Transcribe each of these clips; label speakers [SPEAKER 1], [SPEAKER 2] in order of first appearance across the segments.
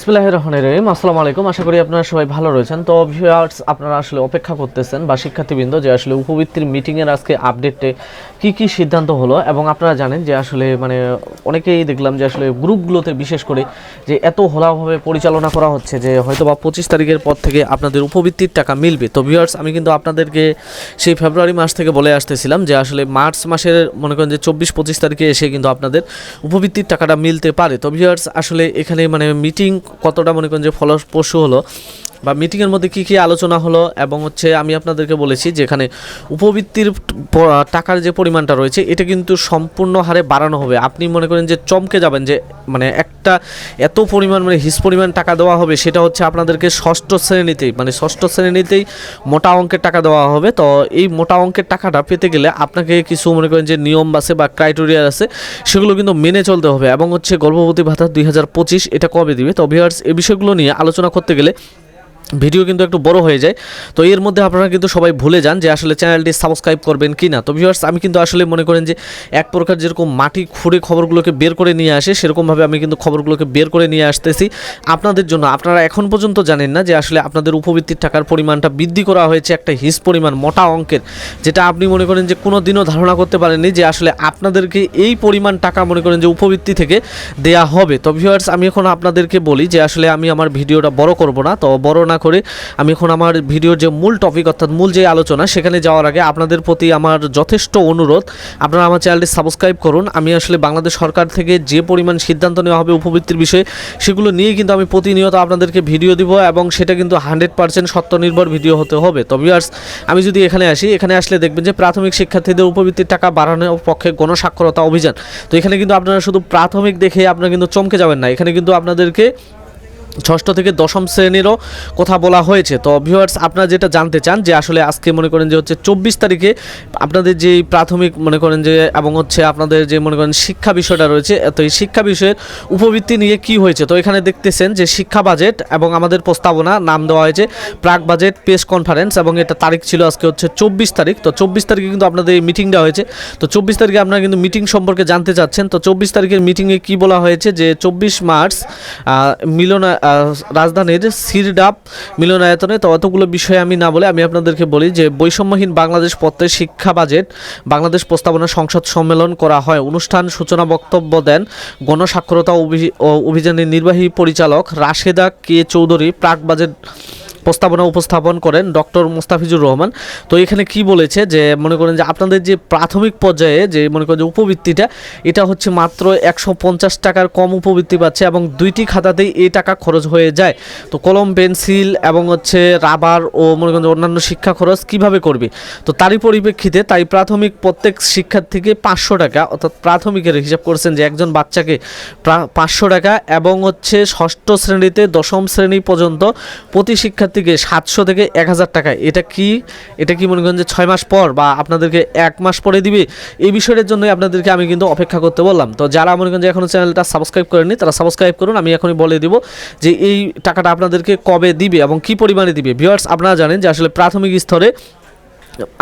[SPEAKER 1] বিসমিল্লাহ রহমানির রহিম। আসসালামু আলাইকুম। আশা করি আপনারা সবাই ভালো রয়েছেন। তো ভিউয়ার্স, আপনারা আসলে অপেক্ষা করতেছেন বা শিক্ষার্থীবৃন্দ যে আসলে উপবৃত্তির মিটিংয়ের আজকে আপডেটে কি কি সিদ্ধান্ত হলো এবং আপনারা জানেন যে আসলে মানে অনেকেই দেখলাম যে আসলে গ্রুপগুলোতে বিশেষ করে যে এত হলাভাবে পরিচালনা করা হচ্ছে যে হয়তো বা পঁচিশ তারিখের পর থেকে আপনাদের উপবৃত্তির টাকা মিলবে। তো ভিউয়ার্স, আমি কিন্তু আপনাদেরকে সেই ফেব্রুয়ারি মাস থেকে বলে আসতেছিলাম যে আসলে মার্চ মাসের মনে করেন যে চব্বিশ পঁচিশ তারিখে এসে কিন্তু আপনাদের উপবৃত্তির টাকাটা মিলতে পারে। তো ভিউয়ার্স, আসলে এখানে মানে মিটিং কতটা মনে করেন যে ফলপ্রসূ হলো বা মিটিংয়ের মধ্যে কী কী আলোচনা হলো এবং হচ্ছে আমি আপনাদেরকে বলেছি যে এখানে উপবৃত্তির টাকার যে পরিমাণটা রয়েছে, এটা কিন্তু সম্পূর্ণ হারে বাড়ানো হবে। আপনি মনে করেন যে চমকে যাবেন যে মানে একটা এত পরিমাণ মানে হিস পরিমাণ টাকা দেওয়া হবে, সেটা হচ্ছে আপনাদেরকে ষষ্ঠ শ্রেণীতেই মানে ষষ্ঠ শ্রেণীতেই মোটা অঙ্কের টাকা দেওয়া হবে। তো এই মোটা অঙ্কের টাকাটা পেতে গেলে আপনাকে কিছু মনে করেন যে নিয়ম আছে বা ক্রাইটেরিয়া আছে, সেগুলো কিন্তু মেনে চলতে হবে। এবং হচ্ছে গর্ভবতী ভাতা দুই হাজার পঁচিশ, এটা কবে দিবে? তো ভিউয়ার্স এই বিষয়গুলো নিয়ে আলোচনা করতে গেলে ভিডিও কিন্তু একটু বড় হয়ে যায়। তো এর মধ্যে আপনারা কিন্তু সবাই ভুলে যান যে আসলে চ্যানেলটি সাবস্ক্রাইব করবেন কি না তো ভিউয়ার্স আমি কিন্তু আসলে মনে করেন যে এক প্রকার যেরকম মাটি খুঁড়ে খবরগুলোকে বের করে নিয়ে আসে, সেরকমভাবে আমি কিন্তু খবরগুলোকে বের করে নিয়ে আসতেছি। আপনাদের জন্য, আপনারা এখন পর্যন্ত জানেন না যে আসলে আপনাদের উপবৃত্তির টাকার পরিমাণটা বৃদ্ধি করা হয়েছে একটা হিস পরিমাণ, মোটা অঙ্কের। যেটা আপনি মনে করেন যে কোনো দিনও ধারণা করতে পারেননি যে আসলে আপনাদেরকে এই পরিমাণ টাকা মনে করেন যে উপবৃত্তি থেকে দেয়া হবে। তো ভিউয়ার্স আমি এখন আপনাদেরকে বলি যে আসলে আমি আমার ভিডিওটা বড় করব না। তো বড় না করে আমি এখন আমার ভিডিওর যে মূল টপিক অর্থাৎ মূল যে আলোচনা, সেখানে যাওয়ার আগে আপনাদের প্রতি আমার যথেষ্ট অনুরোধ। আপনারা আমার চ্যানেলটি সাবস্ক্রাইব করুন। আমি আসলে বাংলাদেশ সরকার থেকে যে পরিমাণ সিদ্ধান্ত নেওয়া হবে উপবৃত্তির বিষয়ে, সেগুলো নিয়ে কিন্তু আমি প্রতিনিয়ত আপনাদেরকে ভিডিও দিব এবং সেটা কিন্তু হান্ড্রেড পার্সেন্ট সত্যনির্ভর ভিডিও হতে হবে। তবে আমি যদি এখানে আসি, এখানে আসলে দেখবেন যে প্রাথমিক শিক্ষার্থীদের উপবৃত্তির টাকা বাড়ানোর পক্ষে গণস্বাক্ষরতা অভিযান। তো এখানে কিন্তু আপনারা শুধু প্রাথমিক দেখে আপনারা কিন্তু চমকে যাবেন না। এখানে কিন্তু আপনাদেরকে ষষ্ঠ থেকে দশম শ্রেণীরও কথা বলা হয়েছে। তো ভিউয়ার্স আপনারা যেটা জানতে চান যে আসলে আজকে মনে করেন যে হচ্ছে চব্বিশ তারিখে আপনাদের যে প্রাথমিক মনে করেন যে এবং হচ্ছে আপনাদের যে মনে করেন শিক্ষা বিষয়টা রয়েছে তো এই শিক্ষা বিষয়ের উপবৃত্তি নিয়ে কি হয়েছে? তো এখানে দেখতেছেন যে শিক্ষা বাজেট এবং আমাদের প্রস্তাবনা নাম দেওয়া হয়েছে প্রাক বাজেট প্রেস কনফারেন্স এবং এটা তারিখ ছিল আজকে হচ্ছে চব্বিশ তারিখ। তো চব্বিশ তারিখে কিন্তু আপনাদের এই মিটিংটা হয়েছে। তো চব্বিশ তারিখে আপনারা কিন্তু মিটিং সম্পর্কে জানতে চাচ্ছেন। তো চব্বিশ তারিখের মিটিংয়ে কি বলা হয়েছে যে চব্বিশ মার্চ মিলনা রাজধানীর সিরডাপ মিলনায়তনে তো অতগুলো বিষয় আমি না বলে আমি আপনাদেরকে বলি যে বৈষম্যহীন বাংলাদেশ পত্রে শিক্ষা বাজেট বাংলাদেশ প্রস্তাবনা সংসদ সম্মেলন করা হয়। অনুষ্ঠান সূচনা বক্তব্য দেন গণস্বাক্ষরতা ও অভিযানের নির্বাহী পরিচালক রাশেদা কে চৌধুরী। প্রাক বাজেট প্রস্তাবনা উপস্থাপন করেন ডক্টর মুস্তাফিজুর রহমান। তো এখানে কি বলেছে যে, মনে করেন যে আপনাদের যে প্রাথমিক পর্যায়ে যে, মনে করেন যে উপবৃত্তিটা, এটা হচ্ছে মাত্র একশো পঞ্চাশ টাকার কম উপবৃত্তি পাচ্ছে এবং দুইটি খাতাতেই এই টাকা খরচ হয়ে যায়। তো কলম, পেন্সিল এবং হচ্ছে রাবার ও মনে করেন অন্যান্য শিক্ষা খরচ কীভাবে করবে? তো তারই পরিপ্রেক্ষিতে তাই প্রাথমিক প্রত্যেক শিক্ষার্থীকে পাঁচশো টাকা, অর্থাৎ প্রাথমিকের হিসাব করেছেন যে একজন বাচ্চাকে পাঁচশো টাকা এবং হচ্ছে ষষ্ঠ শ্রেণীতে দশম শ্রেণি পর্যন্ত প্রতি শিক্ষার্থীকে সাতশো থেকে এক হাজার টাকা। এটা কি এটা কি মনে করেন যে ছয় মাস পর বা আপনাদেরকে এক মাস পরে দিবে? এই বিষয়ের জন্য আপনাদেরকে আমি কিন্তু অপেক্ষা করতে বললাম। তো যারা মনে করেন যে এখনও চ্যানেলটা সাবস্ক্রাইব করেনি তারা সাবস্ক্রাইব করুন। আমি এখনই বলে দিব যে এই টাকাটা আপনাদেরকে কবে দিবে এবং কি পরিমাণে দিবে। ভিউয়ার্স আপনারা জানেন যে আসলে প্রাথমিক স্তরে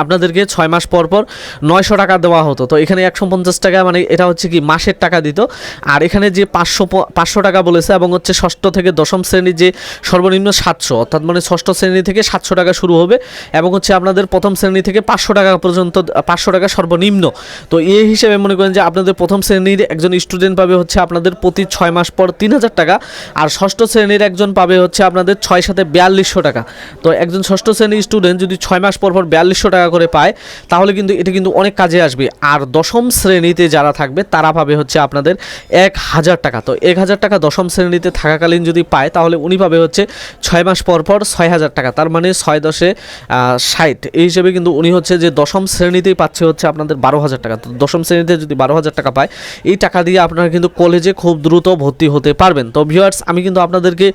[SPEAKER 1] আপনাদেরকে ছয় মাস পর পর নয়শো টাকা দেওয়া হতো। তো এখানে একশো পঞ্চাশ টাকা মানে এটা হচ্ছে কি মাসের টাকা দিত। আর এখানে যে পাঁচশো পাঁচশো টাকা বলেছে এবং হচ্ছে ষষ্ঠ থেকে দশম শ্রেণির যে সর্বনিম্ন সাতশো, অর্থাৎ মানে ষষ্ঠ শ্রেণি থেকে সাতশো টাকা শুরু হবে এবং হচ্ছে আপনাদের প্রথম শ্রেণি থেকে পাঁচশো টাকা পর্যন্ত, পাঁচশো টাকা সর্বনিম্ন। তো এই হিসেবে মনে করেন যে আপনাদের প্রথম শ্রেণির একজন স্টুডেন্ট পাবে হচ্ছে আপনাদের প্রতি ছয় মাস পর তিন হাজার টাকা, আর ষষ্ঠ শ্রেণির একজন পাবে হচ্ছে আপনাদের ছয় সাথে বিয়াল্লিশশো টাকা। তো একজন ষষ্ঠ শ্রেণির স্টুডেন্ট যদি ছয় মাস পর পর বিয়াল্লিশশো টাকা করে পায়, তাহলে কিন্তু এটা কিন্তু অনেক কাজে আসবে। আর দশম শ্রেণীতে যারা থাকবে, তারা পাবে হচ্ছে আপনাদের এক হাজার টাকা। তো এক হাজার টাকা দশম শ্রেণীতে থাকাকালীন যদি পায়, তাহলে উনি পাবে হচ্ছে ছয় মাস পর পর ছয় হাজার টাকা। তার মানে ছয় দশে ষাট। এই হিসেবে কিন্তু উনি হচ্ছে যে দশম শ্রেণীতেই পাচ্ছে হচ্ছে আপনাদের বারো হাজার টাকা। তো দশম শ্রেণীতে যদি বারো হাজার টাকা পায়, এই টাকা দিয়ে আপনারা কিন্তু কলেজে খুব দ্রুত ভর্তি হতে পারবেন। তো ভিউয়ার্স আমি কিন্তু আপনাদেরকে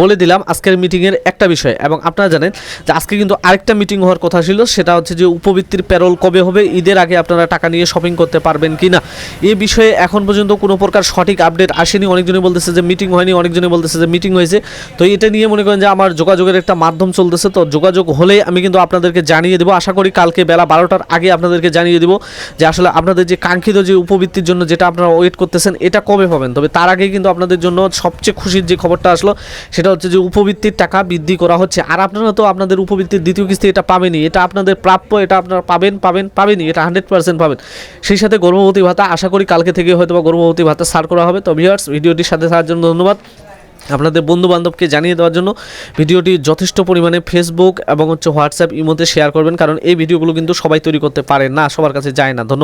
[SPEAKER 1] বলে দিলাম আজকের মিটিংয়ের একটা বিষয় এবং আপনারা জানেন যে আজকে কিন্তু আরেকটা মিটিং হওয়ার কথা ছিল, সেটা হচ্ছে যে উপবৃত্তির প্যারোল কবে হবে, ঈদের আগে আপনারা টাকা নিয়ে শপিং করতে পারবেন কি না এই বিষয়ে এখন পর্যন্ত কোনো প্রকার সঠিক আপডেট আসেনি। অনেকজনই বলতেছে যে মিটিং হয়নি, অনেকজনই বলতেছে যে মিটিং হয়েছে। তো এটা নিয়ে মনে করেন যে আমার যোগাযোগের একটা মাধ্যম চলতেছে। তো যোগাযোগ হলে আমি কিন্তু আপনাদেরকে জানিয়ে দেবো। আশা করি কালকে বেলা বারোটার আগে আপনাদেরকে জানিয়ে দেবো যে আসলে আপনাদের যে কাঙ্ক্ষিত যে উপবৃত্তির জন্য যেটা আপনারা ওয়েট করতেছেন, এটা কবে পাবেন? তবে তার আগে কিন্তু আপনাদের জন্য সবচেয়ে খুশির যে খবরটা আসলো সেটা হচ্ছে যে উপবৃত্তির টাকা বৃদ্ধি করা হচ্ছে। আর আপনারা তো আপনাদের উপবৃত্তির দ্বিতীয় কিস্তি এটা পাবেনই। এটা আপনাদের প্রাপ্য, এটা আপনারা পাবেন পাবেন, পাবেনই। এটা হান্ড্রেড পার্সেন্ট পাবেন। সেই সাথে গর্ভবতী ভাতা, আশা করি কালকে থেকে হয়তো বা গর্ভবতী ভাতা স্টার্ট করা হবে। তো ভিউয়ার্স, ভিডিওটির সাথে থাকার জন্য ধন্যবাদ। আপনাদের বন্ধু বান্ধবকে জানিয়ে দেওয়ার জন্য ভিডিওটি যথেষ্ট পরিমাণে ফেসবুক এবং হচ্ছে হোয়াটসঅ্যাপ ইমোতে শেয়ার করবেন, কারণ এই ভিডিওগুলো কিন্তু সবাই তৈরি করতে পারে না, সবার কাছে যায় না। ধন্যবাদ।